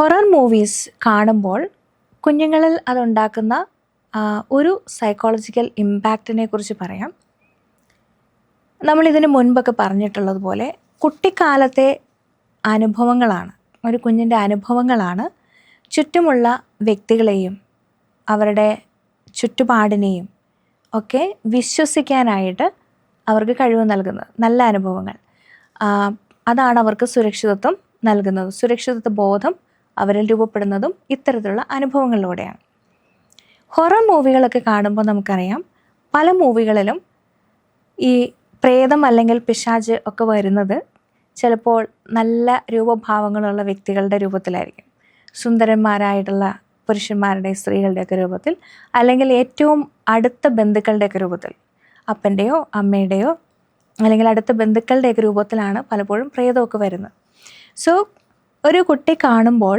Horror movies കാണുമ്പോൾ കുഞ്ഞുങ്ങളിൽ അതുണ്ടാക്കുന്ന ഒരു സൈക്കോളജിക്കൽ ഇമ്പാക്റ്റിനെ കുറിച്ച് പറയാം. നമ്മളിതിന് മുൻപൊക്കെ പറഞ്ഞിട്ടുള്ളതുപോലെ കുട്ടിക്കാലത്തെ അനുഭവങ്ങളാണ് ഒരു കുഞ്ഞിന്റെ അനുഭവങ്ങളാണ് ചുറ്റുമുള്ള വ്യക്തികളെയും അവരുടെ ചുറ്റുപാടിനെയും ഒക്കെ വിശ്വസിക്കാനായിട്ട് അവർക്ക് കഴിവ് നൽകുന്നത് നല്ല അനുഭവങ്ങൾ. അതാണ് അവർക്ക് സുരക്ഷിതത്വം നൽകുന്നത്. സുരക്ഷിതത്വ ബോധം അവരിൽ രൂപപ്പെടുന്നതും ഇത്തരത്തിലുള്ള അനുഭവങ്ങളിലൂടെയാണ്. ഹൊറർ മൂവികളൊക്കെ കാണുമ്പോൾ നമുക്കറിയാം പല മൂവികളിലും ഈ പ്രേതം അല്ലെങ്കിൽ പിശാജ് ഒക്കെ വരുന്നത് ചിലപ്പോൾ നല്ല രൂപഭാവങ്ങളുള്ള വ്യക്തികളുടെ രൂപത്തിലായിരിക്കും. സുന്ദരന്മാരായിട്ടുള്ള പുരുഷന്മാരുടെ സ്ത്രീകളുടെയൊക്കെ രൂപത്തിൽ അല്ലെങ്കിൽ ഏറ്റവും അടുത്ത ബന്ധുക്കളുടെയൊക്കെ രൂപത്തിൽ അപ്പന്റെയോ അമ്മയുടെയോ അല്ലെങ്കിൽ അടുത്ത ബന്ധുക്കളുടെയൊക്കെ രൂപത്തിലാണ് പലപ്പോഴും പ്രേതമൊക്കെ വരുന്നത്. സോ ഒരു കുട്ടി കാണുമ്പോൾ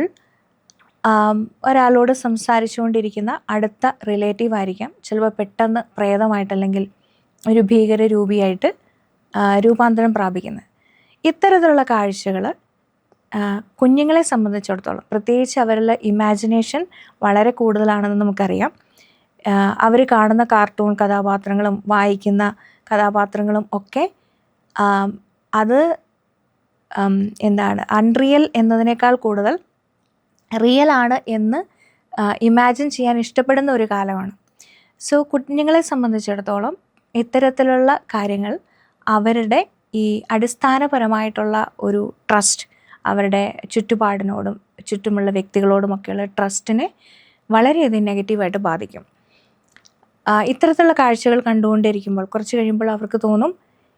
ഒരാളോട് സംസാരിച്ചുകൊണ്ടിരിക്കുന്ന അടുത്ത റിലേറ്റീവ് ആയിരിക്കാം. ചിലപ്പോൾ പെട്ടെന്ന് പ്രേതമായിട്ട് അല്ലെങ്കിൽ ഒരു ഭീകര രൂപിയായിട്ട് രൂപാന്തരം പ്രാപിക്കുന്നത്. ഇത്തരത്തിലുള്ള കാഴ്ചകൾ കുഞ്ഞുങ്ങളെ സംബന്ധിച്ചിടത്തോളം പ്രത്യേകിച്ച് അവരുടെ ഇമാജിനേഷൻ വളരെ കൂടുതലാണെന്ന് നമുക്കറിയാം. അവർ കാണുന്ന കാർട്ടൂൺ കഥാപാത്രങ്ങളും വായിക്കുന്ന കഥാപാത്രങ്ങളും ഒക്കെ അത് എന്താണ് അൺറിയൽ എന്നതിനേക്കാൾ കൂടുതൽ റിയൽ ആണ് എന്ന് ഇമാജിൻ ചെയ്യാൻ ഇഷ്ടപ്പെടുന്ന ഒരു കാലമാണ്. സോ കുഞ്ഞുങ്ങളെ സംബന്ധിച്ചിടത്തോളം ഇത്തരത്തിലുള്ള കാര്യങ്ങൾ അവരുടെ ഈ അടിസ്ഥാനപരമായിട്ടുള്ള ഒരു ട്രസ്റ്റ് അവരുടെ ചുറ്റുപാടിനോടും ചുറ്റുമുള്ള വ്യക്തികളോടുമൊക്കെയുള്ള ട്രസ്റ്റിനെ വളരെയധികം നെഗറ്റീവായിട്ട് ബാധിക്കും. ഇത്തരത്തിലുള്ള കാഴ്ചകൾ കണ്ടുകൊണ്ടിരിക്കുമ്പോൾ കുറച്ച് കഴിയുമ്പോൾ അവർക്ക് തോന്നും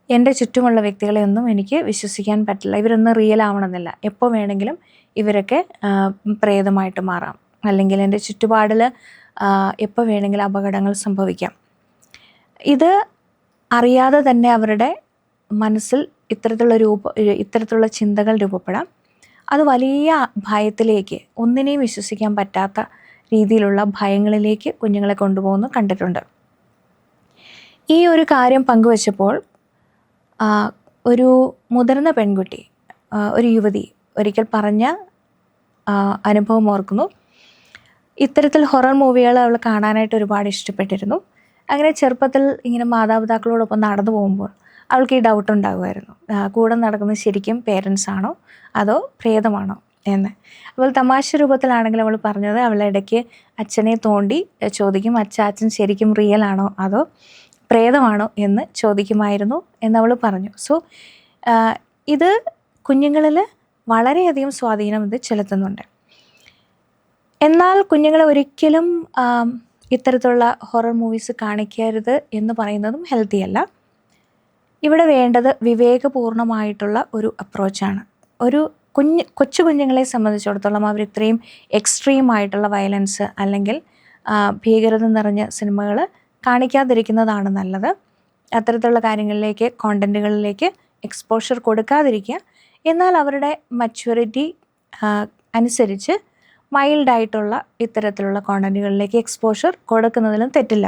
എന്റെ ചുറ്റുമുള്ള വ്യക്തികളെ ഒന്നും എനിക്ക് വിശ്വസിക്കാൻ പറ്റില്ല. ഇവരൊന്നും റിയൽ ആവണമെന്നില്ല. എപ്പോൾ വേണമെങ്കിലും ഇവരൊക്കെ പ്രേതമായിട്ട് മാറാം. അല്ലെങ്കിൽ എന്റെ ചുറ്റുപാടിൽ എപ്പോൾ വേണമെങ്കിലും അപകടങ്ങൾ സംഭവിക്കാം. ഇത് അറിയാതെ തന്നെ അവരുടെ മനസ്സിൽ ഇത്തരത്തിലുള്ള രൂപ ഇത്തരത്തിലുള്ള ചിന്തകൾ രൂപപ്പെടാം. അത് വലിയ ഭയത്തിലേക്ക് ഒന്നിനെയും വിശ്വസിക്കാൻ പറ്റാത്ത രീതിയിലുള്ള ഭയങ്ങളിലേക്ക് കുഞ്ഞുങ്ങളെ കൊണ്ടുപോകുന്നു കണ്ടിട്ടുണ്ട്. ഈ ഒരു കാര്യം പങ്കുവച്ചപ്പോൾ ഒരു മുതിർന്ന പെൺകുട്ടി ഒരു യുവതി ഒരിക്കൽ പറഞ്ഞ അനുഭവം ഓർക്കുന്നു. ഇത്തരത്തിൽ ഹൊറർ മൂവികൾ അവൾ കാണാനായിട്ട് ഒരുപാട് ഇഷ്ടപ്പെട്ടിരുന്നു. അങ്ങനെ ചെറുപ്പത്തിൽ ഇങ്ങനെ മാതാപിതാക്കളോടൊപ്പം നടന്നു പോകുമ്പോൾ അവൾക്ക് ഈ ഡൗട്ട് ഉണ്ടാകുമായിരുന്നു. കൂടെ നടക്കുന്നത് ശരിക്കും പേരൻസ് ആണോ? അതോ പ്രേതമാണോ? എന്ന്. അപ്പോൾ തമാശ രൂപത്തിലാണെങ്കിൽ അവൾ പറഞ്ഞത് അവളെ ഇടയ്ക്ക് അച്ഛനെ തോണ്ടി ചോദിക്കും അച്ഛ അച്ഛൻ ശരിക്കും റിയൽ ആണോ? അതോ പ്രേതമാണോ എന്ന് ചോദിക്കുമായിരുന്നു എന്നവൾ പറഞ്ഞു. സോ ഇത് കുഞ്ഞുങ്ങളിൽ വളരെയധികം സ്വാധീനം ഇത് ചെലുത്തുന്നുണ്ട്. എന്നാൽ കുഞ്ഞുങ്ങളെ ഒരിക്കലും ഇത്തരത്തിലുള്ള ഹൊറർ മൂവീസ് കാണിക്കരുത് എന്ന് പറയുന്നതും ഹെൽത്തി അല്ല. ഇവിടെ വേണ്ടത് വിവേകപൂർണമായിട്ടുള്ള ഒരു അപ്രോച്ചാണ് ഒരു കുഞ്ഞ് കൊച്ചു കുഞ്ഞുങ്ങളെ സംബന്ധിച്ചിടത്തോളം അവർ ഇത്രയും എക്സ്ട്രീം ആയിട്ടുള്ള വയലൻസ് അല്ലെങ്കിൽ ഭീകരത നിറഞ്ഞ സിനിമകൾ കാണിക്കാതിരിക്കുന്നതാണ് നല്ലത്. അത്തരത്തിലുള്ള കാര്യങ്ങളിലേക്ക് കോണ്ടന്റുകളിലേക്ക് എക്സ്പോഷർ കൊടുക്കാതിരിക്കുക. എന്നാൽ അവരുടെ മച്യൂരിറ്റി അനുസരിച്ച് മൈൽഡായിട്ടുള്ള ഇത്തരത്തിലുള്ള കോണ്ടന്റുകളിലേക്ക് എക്സ്പോഷർ കൊടുക്കുന്നതിലും തെറ്റില്ല.